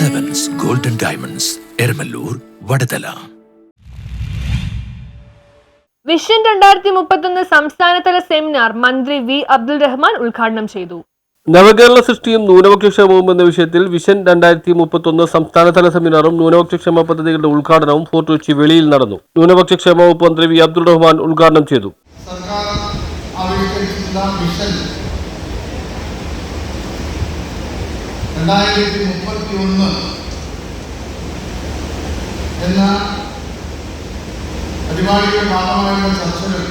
Diamonds Eramallur Vadathala vision രണ്ടായിരത്തി മുപ്പത്തൊന്ന് സംസ്ഥാനതല സെമിനാർ മന്ത്രി വി അബ്ദുൾ റഹ്മാൻ ഉദ്ഘാടനം ചെയ്തു. നവകേരള സൃഷ്ടിയും ന്യൂനപക്ഷക്ഷേമവും എന്ന വിഷയത്തിൽ വിഷൻ രണ്ടായിരത്തി മുപ്പത്തൊന്ന് സംസ്ഥാനതല സെമിനാറും ന്യൂനപക്ഷക്ഷേമ പദ്ധതികളുടെ ഉദ്ഘാടനവും ഫോർട്ട് കൊച്ചി വെളിയിൽ നടന്നു. ന്യൂനപക്ഷക്ഷേമ വകുപ്പ് മന്ത്രി വി അബ്ദുൾ റഹ്മാൻ ഉദ്ഘാടനം ചെയ്തു. സർക്കാർ ആവിഷ്കരിച്ചിട്ടുള്ള മിഷൻ രണ്ടായിരത്തി മുപ്പത്തി ഒന്ന് എന്ന പരിപാടിയുടെ ഭാഗമായുള്ള ചർച്ചകൾ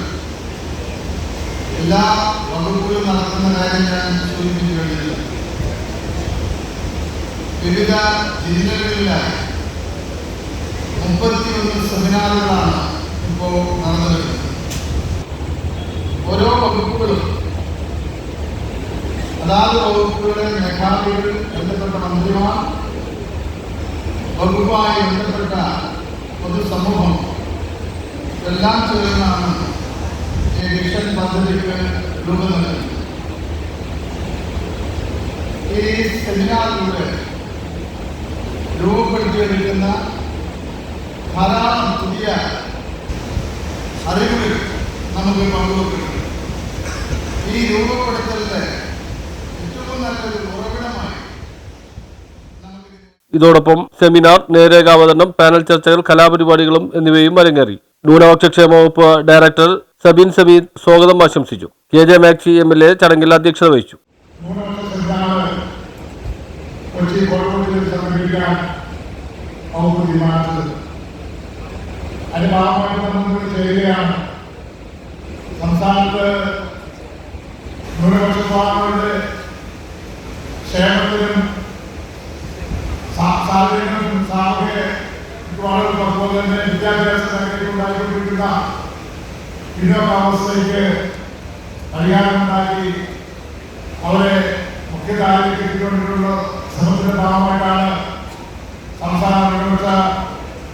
എല്ലാ വകുപ്പുകളും നടക്കുന്ന കാര്യം ഞാൻ സൂചിപ്പിച്ചു കഴിഞ്ഞില്ല. വിവിധ ജില്ലകളിലായി മുപ്പത്തിയൊന്ന് സെമിനാറുകളാണ് ഇപ്പോൾ നടന്നു വരുന്നത് ഓരോ വകുപ്പുകളും അതാത് വകുപ്പുകളുടെ മേധാവികൾ ബന്ധപ്പെട്ട മന്ത്രിമാർ വകുപ്പായി ബന്ധപ്പെട്ട പൊതുസമൂഹം എല്ലാം ചേർന്നാണ് ഈ മിഷൻ പദ്ധതിക്ക് രൂപം നൽകുന്നത്. ഈ സെമിനാറിലൂടെ രൂപപ്പെടുത്തിയെടുക്കുന്ന ധാരാളം പുതിയ അറിവുകൾ നമുക്ക് പങ്കുവെക്കുന്നു ഈ രൂപപ്പെടുത്തലിന്റെ ഇതോടൊപ്പം സെമിനാർ നേരേഖാവതരണം പാനൽ ചർച്ചകൾ കലാപരിപാടികളും എന്നിവയും അരങ്ങേറി. ന്യൂനപക്ഷക്ഷേമ വകുപ്പ് ഡയറക്ടർ സബിൻ സമീൻ സ്വാഗതം ആശംസിച്ചു. K J Maxi M L A ചടങ്ങിൽ അധ്യക്ഷത വഹിച്ചു. സംസ്ഥാനത്ത് ക്ഷേമത്തിനും ഇടപാടുകളും അതുപോലെ വിദ്യാഭ്യാസ അവരെ മുഖ്യധാരയിൽ എത്തിക്കൊണ്ടിട്ടുള്ള ശ്രമത്തിന്റെ ഭാഗമായിട്ടാണ് സംസ്ഥാന ന്യൂനപക്ഷ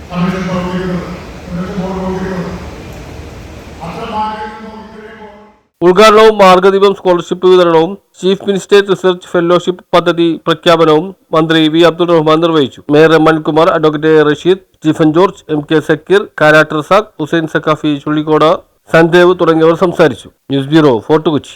കമ്മീഷൻ പ്രവർത്തിക്കുന്നത് മാർഗങ്ങളിൽ ഉദ്ഘാടനവും മാർഗദീപം സ്കോളർഷിപ്പ് വിതരണവും ചീഫ് മിനിസ്റ്റേറ്റ് റിസർച്ച് ഫെലോഷിപ്പ് പദ്ധതി പ്രഖ്യാപനവും മന്ത്രി വി. അബ്ദുൾ റഹ്മാൻ നിർവഹിച്ചു. Mayor M Mankumar advocate Rasheed Stephen George M. K. Sakeer Karat Razak Hussain Sakhafi Chullikode Sandev തുടങ്ങിയവർ സംസാരിച്ചു. News bureau Fort Kochi.